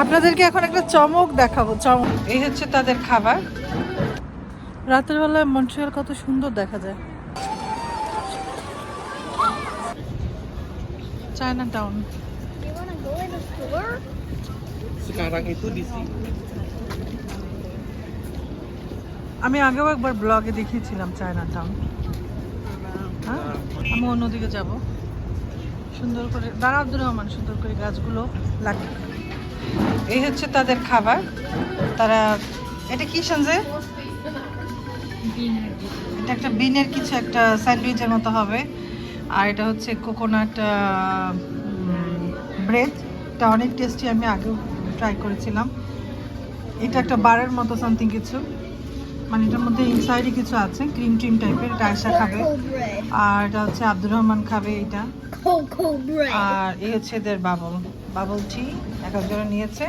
আপনাদেরকে এখন একটা চমক দেখাবো চমক। এই হচ্ছে তাদের খাবার। রাতের বেলায় মন্ট্রিয়াল কত সুন্দর দেখা যায়। China town? Sekarang itu di sini. আমি আগেও একবার ব্লগে দেখিয়েছিলাম চায়না টাউন হ্যাঁ? আমি অন্যদিকে যাব। সুন্দর করে দাঁড়া আব্দুর রহমান সুন্দর করে গাছগুলো লাগে এই হচ্ছে তাদের খাবার। তারা এটা কি সঞ্জে এটা একটা বিনের কিছু একটা স্যান্ডউইচের মতো হবে। আর এটা হচ্ছে কোকোনাট ব্রেড। এটা অনেক টেস্টি আমি আগেও ট্রাই করেছিলাম। এটা একটা বারের মতো সামথিং কিছু। মানে এটার মধ্যে ইনসাইডে কিছু আছে ক্রিম ট্রিম টাইপের এটা আয়সা খাবে। আর এটা হচ্ছে আব্দুর রহমান খাবে এটা. আর এই হচ্ছে এদের বাবল। বাবল টি এক একজনে নিয়েছে?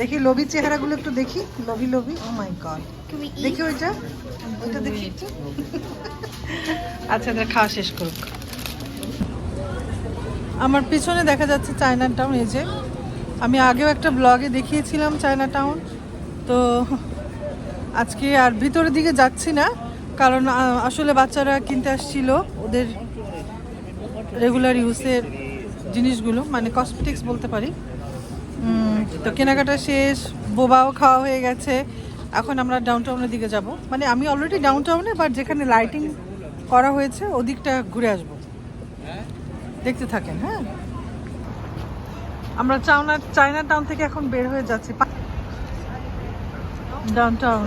দেখি লোভি চেহারাগুলো একটু দেখি। লোভি লোভি? Oh my god? দেখি ওইটা? ওইটা দেখি। আচ্ছা এদের খাওয়া শেষ করুক। আমার পিছনে দেখা যাচ্ছে চায়না টাউন এই যে। আমি আগেও একটা ব্লগে দেখিয়েছিলাম চায়না টাউন। তো আজকে আর ভিতরের দিকে যাচ্ছি না কারণ আসলে বাচ্চারা কিনতে আসছিল। ওদের রেগুলার ইউজের জিনিসগুলো মানে কসমেটিক্স বলতে পারি। তো কেনাকাটা শেষ বোবাও খাওয়া হয়ে গেছে। এখন আমরা ডাউন টাউনের দিকে যাব। মানে আমি অলরেডি ডাউন টাউনে বাট যেখানে লাইটিং করা হয়েছে ওদিকটা ঘুরে আসব। দেখতে থাকেন হ্যাঁ? আমরা চাওনা চায়না টাউন থেকে এখন বের হয়ে যাচ্ছি। Down town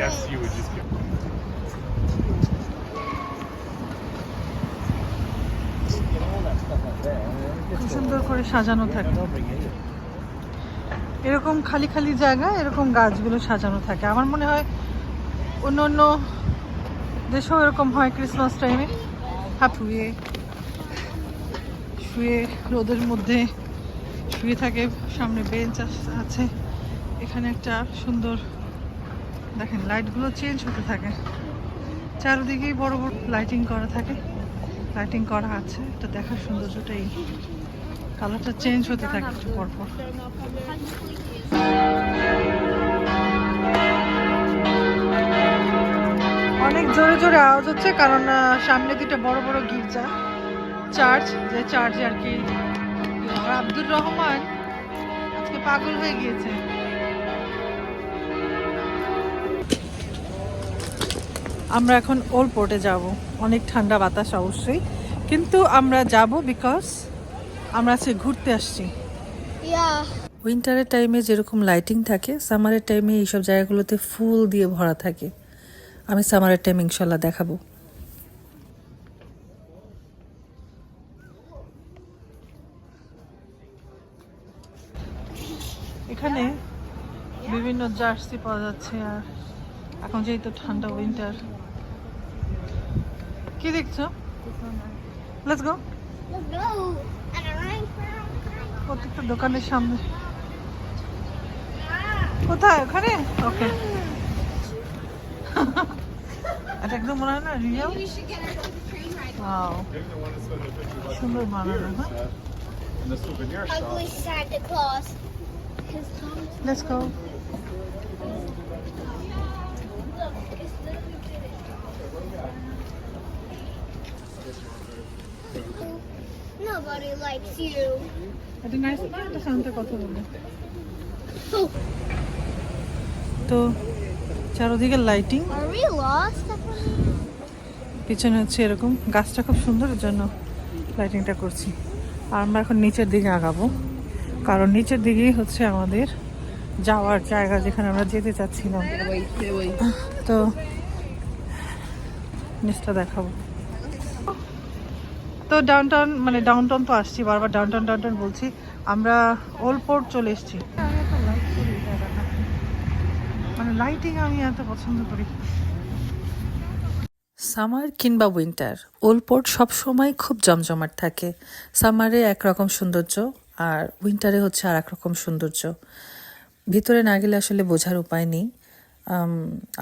Yes, you would just give. সুন্দর করে সাজানো থাকে। এরকম খালি খালি জায়গা, এরকম গাছগুলো সাজানো থাকে। আমার মনে হয় অন্য অন্য দেশেও এরকম হয় ক্রিসমাস টাইমে হাফ শুয়ে শুয়ে রোদের মধ্যে শুয়ে থাকে, সামনে বেঞ্চ আছে। এখানে একটা সুন্দর, দেখেন লাইটগুলো চেঞ্জ হতে থাকে। চারিদিকেই বড় বড় লাইটিং করা থাকে। লাইটিং করা আছে এটা দেখার সৌন্দর্যটাই কালারটা চেঞ্জ হতে থাকে একটু পরপর। অনেক জোরে জোরে আওয়াজ হচ্ছে, কারণ সামনে দুটো বড় বড় গির্জা চার্চ যে চার্চে আর কি আব্দুর রহমান আজকে পাগল হয়ে গিয়েছে। আমরা এখন ওল্ড পোর্টে যাব। অনেক ঠান্ডা বাতাস অবশ্যই। কিন্তু আমরা যাব বিকজ আমরা আজকে ঘুরতে আসছি। উইন্টারের টাইমে যেরকম লাইটিং থাকে সামারের টাইমে এইসব জায়গাগুলোতে ফুল দিয়ে ভরা থাকে। আমি সামারের টাইম ইনশাল্লাহ দেখাবো। এখানে বিভিন্ন জার্সি পাওয়া যাচ্ছে আর এখন যেহেতু ঠান্ডা উইন্টার কি দেখছ লেটস গো Let's go. প্রত্যেকটা দোকানের সামনে কোথায় ওখানে ওকে এটা একদম মনে হয় না রিয়েল. ওয়াও সুন্দর বানানো হ্যাঁ In the souvenir shop. Nobody likes you. Nice শান্ত কথা Oh, তো চারদিকে লাইটিং are we lost? পিছনে হচ্ছে এরকম। গাছটা খুব সুন্দর জন্য লাইটিংটা করছি। আর আমরা এখন নিচের দিকে আগাবো। কারণ নিচের দিকেই হচ্ছে আমাদের যাওয়ার জায়গা যেখানে আমরা যেতে চাচ্ছিলাম। তো নিচটা দেখাবো। তো ডাউনটাউন মানে ডাউনটাউন তো আসছি, বারবার ডাউনটাউন ডাউনটাউন বলছি। আমরা ওল্ড পোর্ট চলে এসেছি। মানে লাইটিং আমি এত পছন্দ করি। সামার কিংবা উইন্টার ওলপোর্ট সবসময় খুব জমজমাট থাকে। সামারে একরকম সৌন্দর্য আর উইন্টারে হচ্ছে আর একরকম সৌন্দর্য। ভিতরে না গেলে আসলে বোঝার উপায় নেই।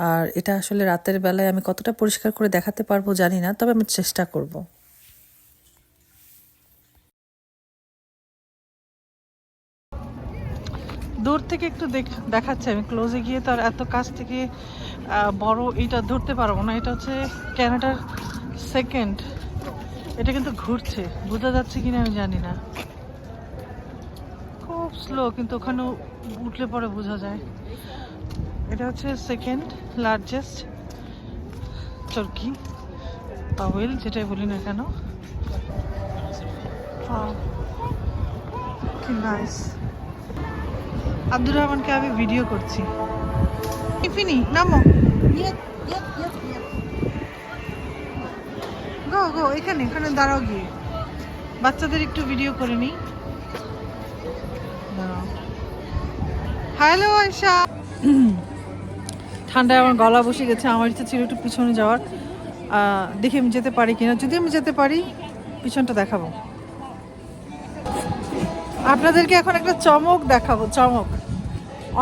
আর এটা আসলে রাতের বেলায় আমি কতটা পরিষ্কার করে দেখাতে পারব জানি না, তবে আমি চেষ্টা করব। থেকে একটু দেখ- দেখাচ্ছে। আমি ক্লোজে গিয়ে তো আর এত কাছ থেকে বড় এটা ধরতে পারব না। এটা হচ্ছে ক্যানাডার সেকেন্ড এটা কিন্তু ঘুরছে। বোঝা যাচ্ছে কিনা আমি জানি না। খুব স্লো কিন্তু ওখানে উঠলে পরে বোঝা যায়। এটা হচ্ছে সেকেন্ড লার্জেস্ট চরকি হুইল যেটাই বলি না কেন. কি নাইস আব্দুর রহমানকে আমি ভিডিও করছি। টিফিনি নামো। গো গো, এখানে এখানে দাঁড়াও গিয়ে। বাচ্চাদের একটু ভিডিও করে নিই। হ্যালো আয়শা ঠান্ডায় আমার গলা বসে গেছে, আমার ইচ্ছা ছিল একটু পিছনে যাওয়ার। দেখি আমি যেতে পারি কিনা। যদি আমি যেতে পারি, পিছনটা দেখাবো। আপনাদেরকে এখন একটা চমক দেখাবো, চমক।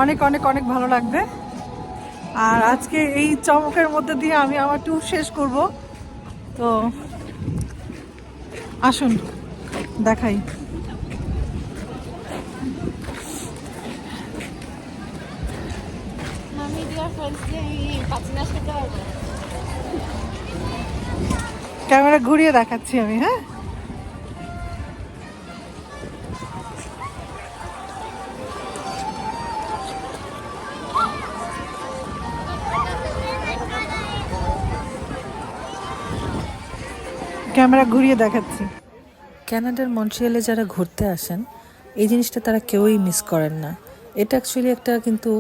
অনেক অনেক অনেক ভালো লাগবে। আর আজকে এই চমকের মধ্যে দিয়ে আমি আমার ট্যুর শেষ করব। তো আসুন দেখাই। ক্যামেরা ঘুরিয়ে দেখাচ্ছি আমি হ্যাঁ? ক্যামেরা ঘুরিয়ে দেখাচ্ছি। ক্যানাডার মন্ট্রিয়ালে যারা ঘুরতে আসেন এই জিনিসটা তারা কেউই মিস করেন না। এটা অ্যাকচুয়ালি একটা কিন্তু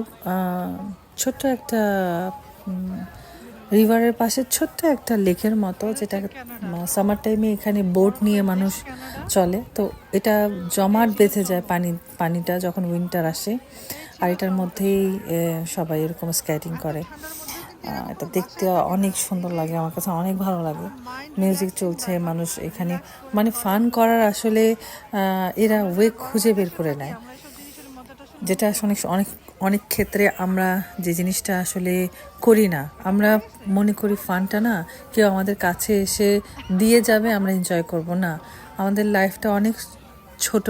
ছোট্ট একটা রিভারের পাশে ছোট্ট একটা লেকের মতো যেটা সামার টাইমে এখানে বোট নিয়ে মানুষ চলে। তো এটা জমাট বেঁধে যায় পানি পানিটা যখন উইন্টার আসে আর এটার মধ্যেই সবাই এরকম স্কেটিং করে। এটা দেখতে অনেক সুন্দর লাগে, আমার কাছে অনেক ভালো লাগে। মিউজিক চলছে, মানুষ এখানে মানে ফান করার আসলে এরা ওয়ে খুঁজে বের করে নেয়। যেটা আসলে অনেক অনেক ক্ষেত্রে আমরা যে জিনিসটা আসলে করি না, আমরা মনে করি ফানটা না, কেউ আমাদের কাছে এসে দিয়ে যাবে, আমরা এনজয় করব না। আমাদের লাইফটা অনেক ছোট,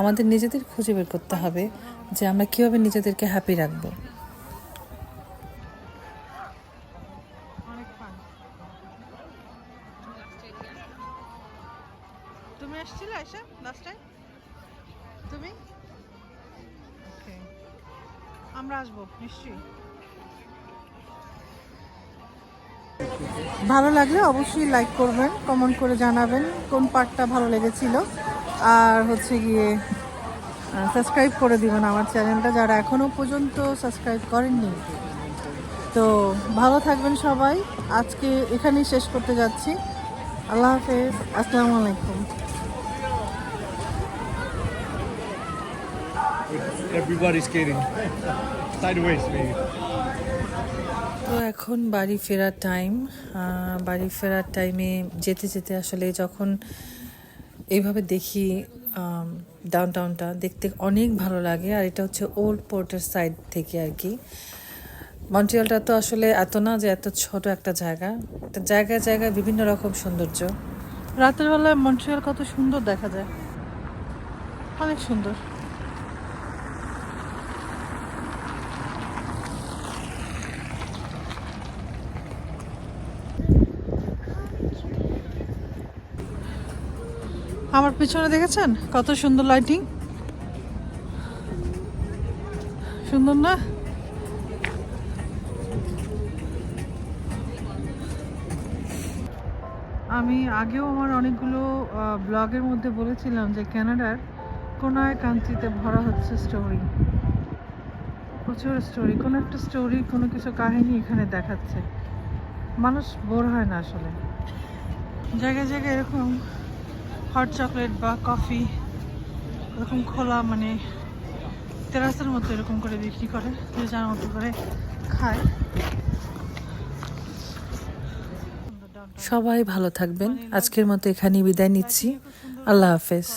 আমাদের নিজেদের খুঁজে বের করতে হবে যে আমরা কীভাবে নিজেদেরকে হ্যাপি রাখব। তুমি আসছিলে আয়সা লাস্ট তুমি. আমরা আসব, নিশ্চয়ই। ভালো লাগলে অবশ্যই লাইক করবেন কমেন্ট করে জানাবেন কোন পার্টটা ভালো লেগেছিল। আর হচ্ছে গিয়ে সাবস্ক্রাইব করে দিবেন আমার চ্যানেলটা যারা এখনও পর্যন্ত সাবস্ক্রাইব করেননি। তো ভালো থাকবেন সবাই। আজকে এখানেই শেষ করতে যাচ্ছি। আল্লাহ হাফেজ। আসসালামু আলাইকুম। Everybody's skating. Sideways, maybe. তো এখন বাড়ি ফেরার টাইম বাড়ি ফেরার টাইমে যেতে যেতে আসলে যখন এইভাবে দেখি ডাউন টাউনটা দেখতে অনেক ভালো লাগে। আর এটা হচ্ছে ওল্ড পোর্টের সাইড থেকে আর কি। মন্ট্রিয়ালটা তো আসলে এত না যে এত ছোট একটা জায়গা। জায়গায় জায়গায় বিভিন্ন রকম সৌন্দর্য। রাতের বেলায় মন্ট্রিয়াল কত সুন্দর দেখা যায়। অনেক সুন্দর। আমার পিছনে দেখেছেন? কত সুন্দর লাইটিং সুন্দর না? আমি আগেও আমার অনেকগুলো ব্লগের মধ্যে বলেছিলাম যে কানাডার কোনো এক কান্ট্রিতে ভরা হচ্ছে স্টোরি প্রচুর স্টোরি কোনো একটা স্টোরি কোনো কিছু কাহিনী এখানে দেখাচ্ছে। মানুষ বোর হয় না আসলে। জায়গায় জায়গায় এরকম হট চকলেট বা কফি এরকম খোলা মানে তেরাসের মতো এরকম করে বিক্রি করে যে যার মতো করে খায়। সবাই ভালো থাকবেন। আজকের মতো এখানেই বিদায় নিচ্ছি। আল্লাহ হাফেজ।